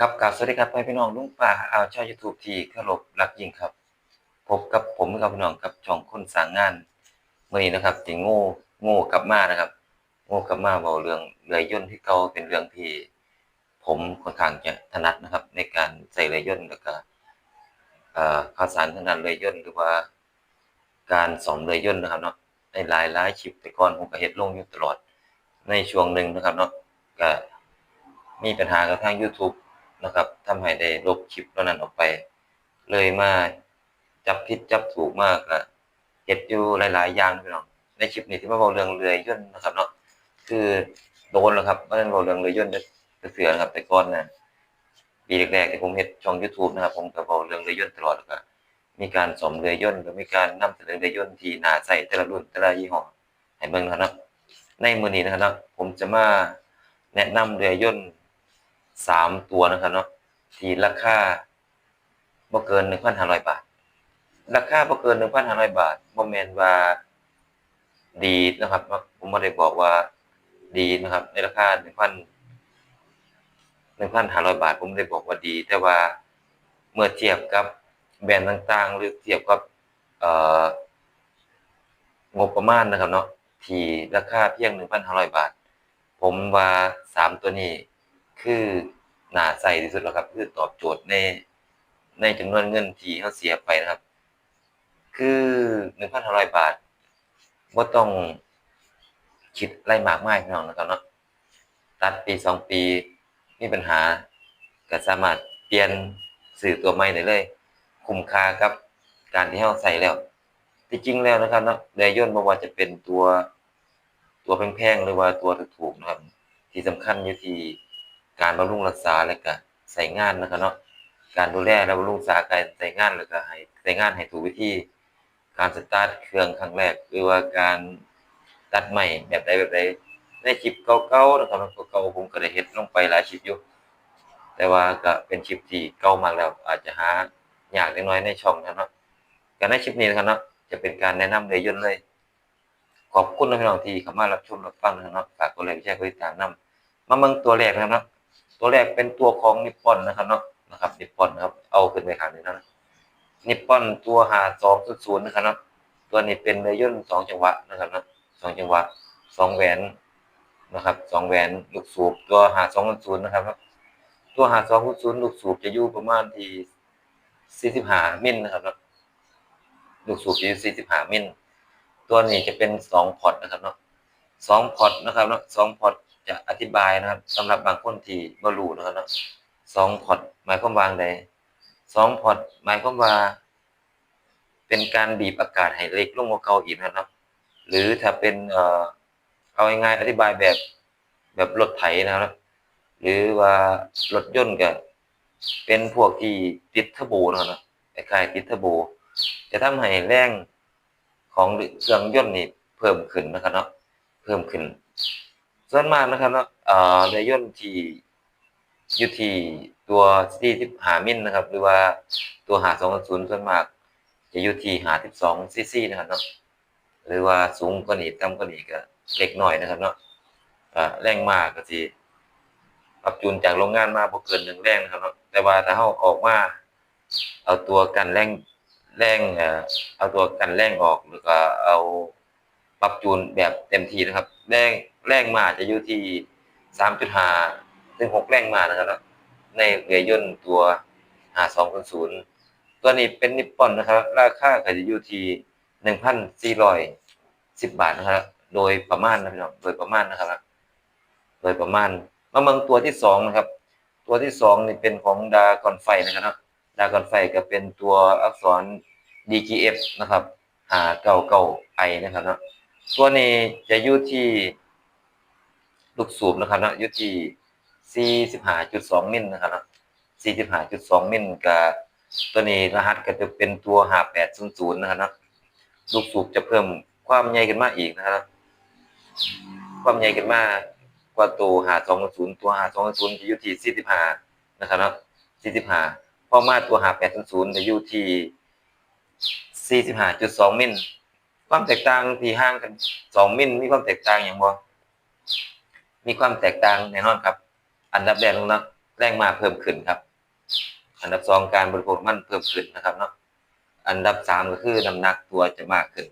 ครับกราบสวัสดีครับพี่น้องลุงป้าเอาช่อยูทูบที่เคารพรักยิ่งครับ พบกับผมกับพี่น้องกับช่องคนสางงานเมื่อนี้นะครับที่โง่โง่กลับมานะครับ โง่กลับมาเบาเรื่องเรือยนที่เก่าเป็นเรื่องที่ผมค่อนข้างจะถนัดนะครับ ในการใส่เรือยนแล้วก็ข่าวสารทางด้านเรือยนหรือว่าการสอนเรือยนนะครับเนาะในหลายหลายๆคลิปแต่ก่อนผมก็เฮ็ดลงอยู่ตลอดในช่วงหนึ่งนะครับเนาะก็มีปัญหากับทาง YouTube นะครับทำให้ได้ลบคลิปเหล่านั้นออกไป เลยมาจับผิดจับถูกมากก็เฮ็ดอยู่หลาย ๆ อย่างพี่น้องในคลิปนี้ที่มาเว้าเรื่องเรือยนต์นะครับเนาะคือโดนแล้วครับบ่ได้เว้าเรื่องเรือยนต์เสือนะครับ แต่ก่อนน่ะปีแรกๆที่ผมเฮ็ดช่อง YouTube นะครับ ผมก็เว้าเรื่องเรือยนต์ตลอดแล้วก็มีการซ่อมเรือยนต์ก็มีการนำเสนอเรือยนต์ที่น่าใช้แต่ละรุ่นแต่ละยี่ห้อให้เบิ่งนะครับเนาะในมือนี้นะครับ ผมจะมาแนะนำเรือยนต์ สามตัวนะครับเนาะที่ราคาบ่เกิน1,500บาท ราคาบ่เกิน1,500บาทบ่แมนว่าดีนะครับ ผมบ่ได้บอกว่าดีนะครับ ในราคา1,000 1,500บาท ผมได้บอกว่าดี แต่ว่าเมื่อเทียบกับแบรนด์ต่างๆ หรือเทียบกับเอ่องบประมาณนะครับเนาะที่ราคาเพียง1,500บาท ผมว่าสามตัวนี้ คือน่าใช้ที่สุดแล้วครับ คือตอบโจทย์ในในจำนวนเงินที่เราเสียไปนะครับ คือ1,500บาทบ่ต้องคิดอะไรมากมายพี่น้องนะครับเนาะตัดปี2ปีมีปัญหาก็สามารถเปลี่ยนซื้อตัวใหม่ได้เลย คุ้มค่ากับการที่เราใช้แล้วที่จริงแล้วนะครับเนาะเรือยนต์บ่ว่าจะเป็นตัวตัวแพงๆหรือว่าตัวถูกๆนะครับ ที่สำคัญอยู่ที่ การบำรุงรักษาและก็ใช้งานนะครับเนาะการดูแลและบำรุงรักษาการใช้งานแล้วก็ให้ใช้งานให้ถูกวิธีการสตาร์ทเครื่องครั้งแรกหรือว่าการตัดใหม่แบบใดแบบใดในคลิปเก่าๆนะครับเก่าๆผมก็ได้เฮ็ดลงไปหลายคลิปอยู่แต่ว่าก็เป็นคลิปที่เก่ามากแล้วอาจจะหายากเล็กน้อยในช่องนะครับเนาะก็ในคลิปนี้นะครับเนาะจะเป็นการแนะนำเรือยนเลย ขอบคุณนะพี่น้องที่เข้ามารับชมรับฟังนะครับฝากกดไลค์แชร์กดติดตามนำมาเบิ่งตัวแรกนะครับเนาะ ตัวแรกเป็นตัวของนิปปอนนะครับเนาะนะครับนิปปอนนะครับ เอาขึ้นไปข้างนี้นะนิปปอนตัว5200นย์นะครับเนาะตัวนี้เป็นเรือยนสองจังหวะนะครับเนาะสองจังหวะสองแหวนนะครับสองแหวนลูกสูบตัว5200นย์นะครับเนาะตัว5200ลูกสูบจะอยู่ประมาณที่45มิลนะครับเนาะลูกสูบจะอยู่45มิลตัวนี้จะเป็นสองพอร์ตนะครับเนาะสองพอร์ตนะครับเนาะสองพอร์ต จะอธิบายนะครับสำหรับบางคนที่บ่รู้นะครับเนาะสองพอร์ตหมายความว่าใดสองพอร์ตหมายความว่า เป็นการบีบอากาศให้เล็กลงกว่าเก่าอีกนะครับ หรือถ้าเป็นเอ่อเอาง่ายๆอธิบายแบบแบบรถไถนะครับ หรือว่ารถยนต์ก็เป็นพวกที่ติดเทอร์โบนะครับคล้ายๆติดเทอร์โบ จะทำให้แรงของเครื่องยนต์นี่เพิ่มขึ้นนะครับเนาะเพิ่มขึ้น ส่วนมากนะครับเนาะเอ่อเรือยนที่อยู่ที่ตัว45มิลนะครับ หรือว่าตัว520ส่วนมาก จะอยู่ที่52ซีซีนะครับเนาะหรือว่าสูงกว่านี้ต่ำกว่านี้ก็เล็กหน้อยนะครับเนาะแรงมากก็สิปรับจูนจากโรงงานมาบ่เกิน1แรงนะครับเนาะแต่ว่าถ้าเฮาออกมาเอาตัวกันแรงแรงเอาตัวกันแรงออกแล้วก็เอาปรับจูนแบบเต็มที่นะครับแรง แรงมาจะอยู่ที่3.5ถึง6แรงมานะครับในเรือยนต์ตัว5200ตัวนี้เป็นนิปปอนนะครับ ราคาก็จะอยู่ที่1,410บาทนะครับ โดยประมาณนะพี่น้องโดยประมาณนะครับโดยประมาณมาเมืองตัวที่สองนะครับ ตัวที่สองนี่เป็นของดากอนไฟนะครับ ดากอนไฟก็เป็นตัวอักษร DGF นะครับหาเก่าเก่าไอนะครับเนาะตัวนี้จะอยู่ที่ ลูกสูบนะครับนะอยู่ที่ 45.2 มิลนะครับเนาะ45.2 มิลกับตัวนี้รหัสก็จะเป็นตัว 5800 นะครับนะลูกสูบจะเพิ่มความใหญ่ขึ้นมาอีกนะครับ ความใหญ่ขึ้นมากว่าตัว 5200 ตัว 5200จะอยู่ที่ 45 นะครับนาะ45พอมาตัว 5800 จะอยู่ที่ 45.2 มิลความแตกต่างที่ห่างกัน 2 มิลมีความแตกต่างอย่างบ่ มีความแตกต่างแน่นอนครับ อันดับแรกเนาะแรงมาเพิ่มขึ้นครับ อันดับสองการบริโภคมันเพิ่มขึ้นนะครับเนาะอันดับสามก็คือน้ำหนักตัวจะมากขึ้น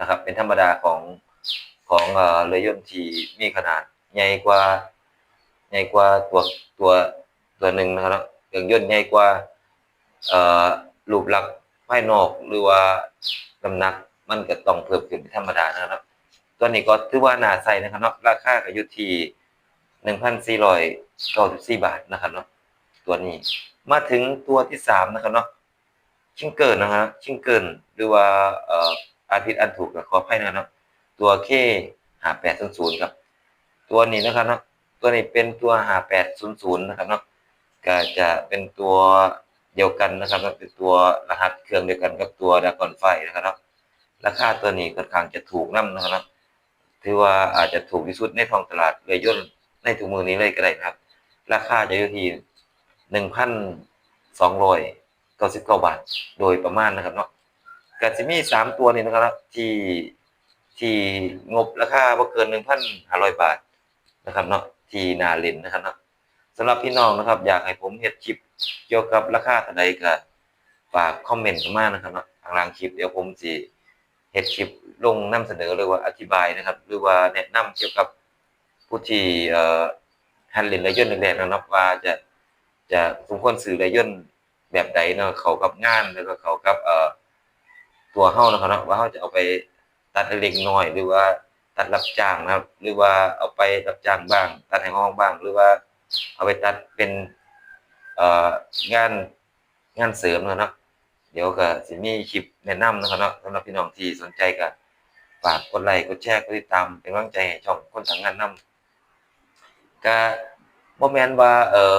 นะครับ เป็นธรรมดาของของเออเรือยนต์ที่มีขนาดใหญ่กว่าใหญ่กว่าตัวตัวตัวหนึ่งนะครับเครื่องยนต์ใหญ่กว่าเอรูปลักษณ์ภายนอกหรือว่าน้ำหนักมันก็ต้องเพิ่มขึ้นเป็นธรรมดานะครับ ตัวนี้ก็ถือว่าน่าใส่นะครับเนาะราคาก็อยู่ที่หนึ่งพันสี่ร้อยเก้าสิบสี่บาทนะครับเนาะตัวนี้มาถึงตัวที่สามนะครับเนาะชิงเกิลนะฮะชิงเกิลหรือว่าเอ่ออาทิตย์อันถูกกับขออภัยนะครับเนาะตัวเคหาแปดศูนย์ศูนย์ครับ ตัวนี้นะครับเนาะตัวนี้เป็นตัวหาแปดศูนย์ศูนย์นะครับเนาะก็จะเป็นตัวเดียวกันนะครับเนาะเป็นตัวรหัสเครื่องเดียวกันกับตัวดากอนไฟนะครับเนาะราคาตัวนี้ค่อนข้างจะถูกน้ำนะครับ ถือว่าอาจจะถูกที่สุดในท้องตลาดเลยย่นในถุงมือนี้เลยก็ได้นะครับ ราคาจะอยู่ที่หนึ่งพันสองร้อยเก้าสิบเก้าบาท โดยประมาณนะครับเนาะก็จะมีสามตัวนี้นะครับ ที่ที่งบราคาบ่เกินหนึ่งพันห้าร้อยบาทนะครับเนาะที่นาเล่นนะครับเนาะสำหรับพี่น้องนะครับ อยากให้ผมเฮ็ดคลิปเกี่ยวกับราคาเท่าใดก็ฝากคอมเมนต์มานะครับเนาะทางล่างคลิปเดี๋ยวผมสิ เฮ็ดคลิปลงนำเสนอหรือว่าอธิบายนะครับ หรือว่าแนะนำเกี่ยวกับผู้ที่เอ่อหันเล่นรายย่นแรกๆนะครับว่าจะจะสมควรซื้อรายย่นแบบใดเนาะเขากับงานแล้วก็เขากับเอ่อตัวเฮานะครับเนาะว่าเฮาจะเอาไปตัดเล็กน้อย หรือว่าตัดรับจ้างนะครับ หรือว่าเอาไปรับจ้างบ้าง ตัดให้ห้องบ้าง หรือว่าเอาไปตัดเป็นเอ่องานงานเสริมนะครับ ดี๋ยวก็สิมีคลิปแนะนำนะครับเนาะสำหรับพี่น้องที่สนใจก็ฝากกดไลค์กดแชร์กดติดตามเป็นกำลังใจให้ช่องคนทางงานนำก็บ่แมนว่าเอ่อ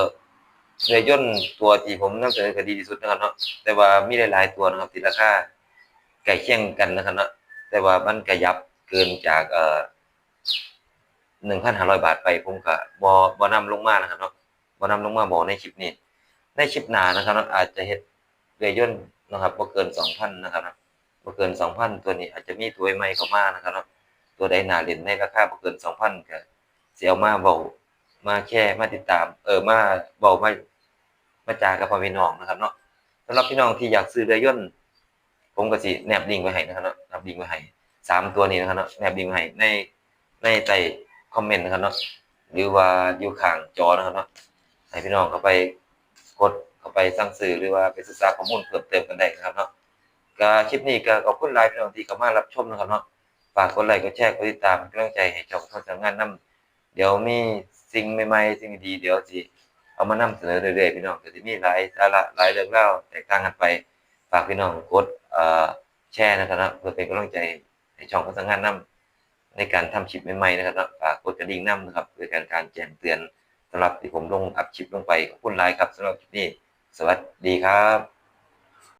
เรือยนตัวที่ผมนำเสนอก็ดีที่สุดนะครับเนาะแต่ว่ามีหลายๆตัวนะครับที่ราคาใกล้เคียงกันนะครับเนาะแต่ว่ามันก็ยับเกินจากเอ่อ1,500บาทไปผมก็บ่บ่นำลงมานะครับเนาะบ่นำลงมาบอกในคลิปนี้ ในคลิปหนานะครับเนาะอาจจะเฮ็ดเรือยน นะครับบ่เกิน2,000นนะครับเนาะบ่เกิน2,000ตัวนี้อาจจะมีตัวใหม่เข้ามานะครับ ตัวใดนาเล่นในราคาบ่เกิน2,000ก็สิเอามาเว้ามาแค่มาติดตาม เออมาบอกมามาจากับพ่อพี่น้องนะครับเนาะสำหรับพี่น้องที่อยากซื้อเรือยนต์ผมก็สิแนบลิงก์ไว้ให้นะครับเนาะแนบลิงก์ไว้ให้สามตัวนี้นะครับเนาะแนบลิงก์ไว้ให้ในในใต้คอมเมนต์นะครับเนาะหรือว่าอยู่ข้างจอนะครับเนาะให้พี่น้องเข้าไปกดาไปสั่งซื้อหรือว่าไปศึกษาข้อมูลเพิ่มเติมกันได้นะครับเนาะก็คลิปนี้ก็ขอบคุณหลายพี่น้องที่เข้ามารับชมนะครับเนาะฝากกดไลค์กดแชร์กดติดตามเป็นกำลังใจให้ช่องทางงานนำเดี๋ยวมีสิ่งใหม่ๆสิ่งดีๆเดี๋ยวสิเอามานำเสนอเรื่อยๆพี่น้องก็สิมีหลายสาระหลายเรื่องเล่าแตกต่างกันไปฝากพี่น้องกดแชร์นะครับนะเพื่อเป็นกำลังใจให้ช่องของสังงานนํในการทำคลิปใหม่ๆนะครับนะฝากกดกระดิ่งนํนะครับเพื่อการการแจ้งเตือนสำหรับที่ผมลงอัพคลิปลงไปขอบคุณหลายครับสำหรับคลิปนี้ สวัสดีครับ